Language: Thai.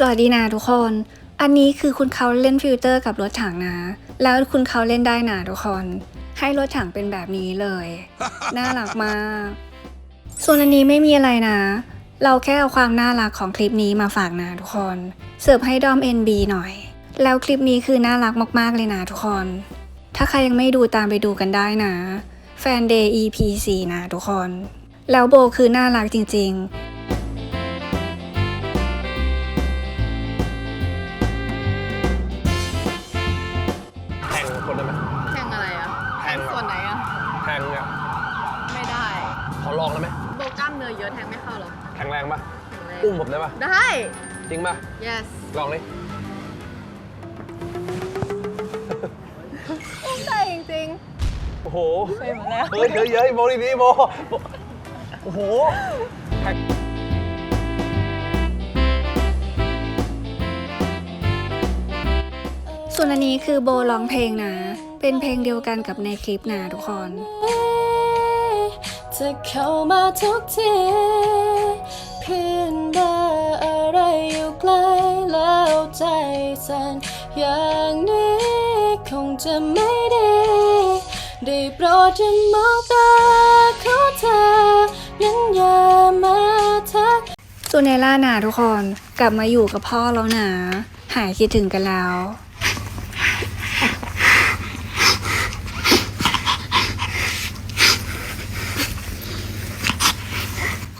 สวัสดีนะทุกคน อันนี้คือคุณเขาเล่นฟิลเตอร์กับรถถังนะ แล้วคุณเขาเล่นได้นะทุกคน ให้รถถังเป็นแบบนี้เลย น่ารักมาก ส่วนอันนี้ไม่มีอะไรนะ เราแค่เอาความน่ารักของคลิปนี้มาฝากนะทุกคน เสิร์ฟให้ดอม NB หน่อย แล้วคลิปนี้คือน่ารักมากๆเลยนะทุกคน ถ้าใครยังไม่ดูตามไปดูกันได้นะ แฟนเดย์ EP 4นะทุกคน แล้วโบคือน่ารักจริง ๆ งเนี่ยไม่ได้ขอลองได้ไหมโบกล้ามเนื้อเยอะแทงไม่เข้าหรอกแข็งแรงปะแข็งแรงอุ้มผมได้ปะได้ จริงปะ yes ลองดิอุ้มได้จริงโอ้โหๆเป็นแล้วเฮ้ยเฮ้ยเฮ้ยโบดีดีโบโบโอ้โหแทงส่วนอันนี้คือโบร้องเพลงนะ เป็นเพลงเดียวกันกับในคลิปนะทุกคนจะเข้ามาทุกทีเพื่อนเบอร์อะไรอยู่ใกล้แล้วใจสั่นอย่างนี้คงจะไม่ดีได้โปรดอย่ามองตาของเธอนั้นอย่ามาทักส่วนเนล่านะทุกคนกลับมาอยู่กับพ่อแล้วนะหายคิดถึงกันแล้ว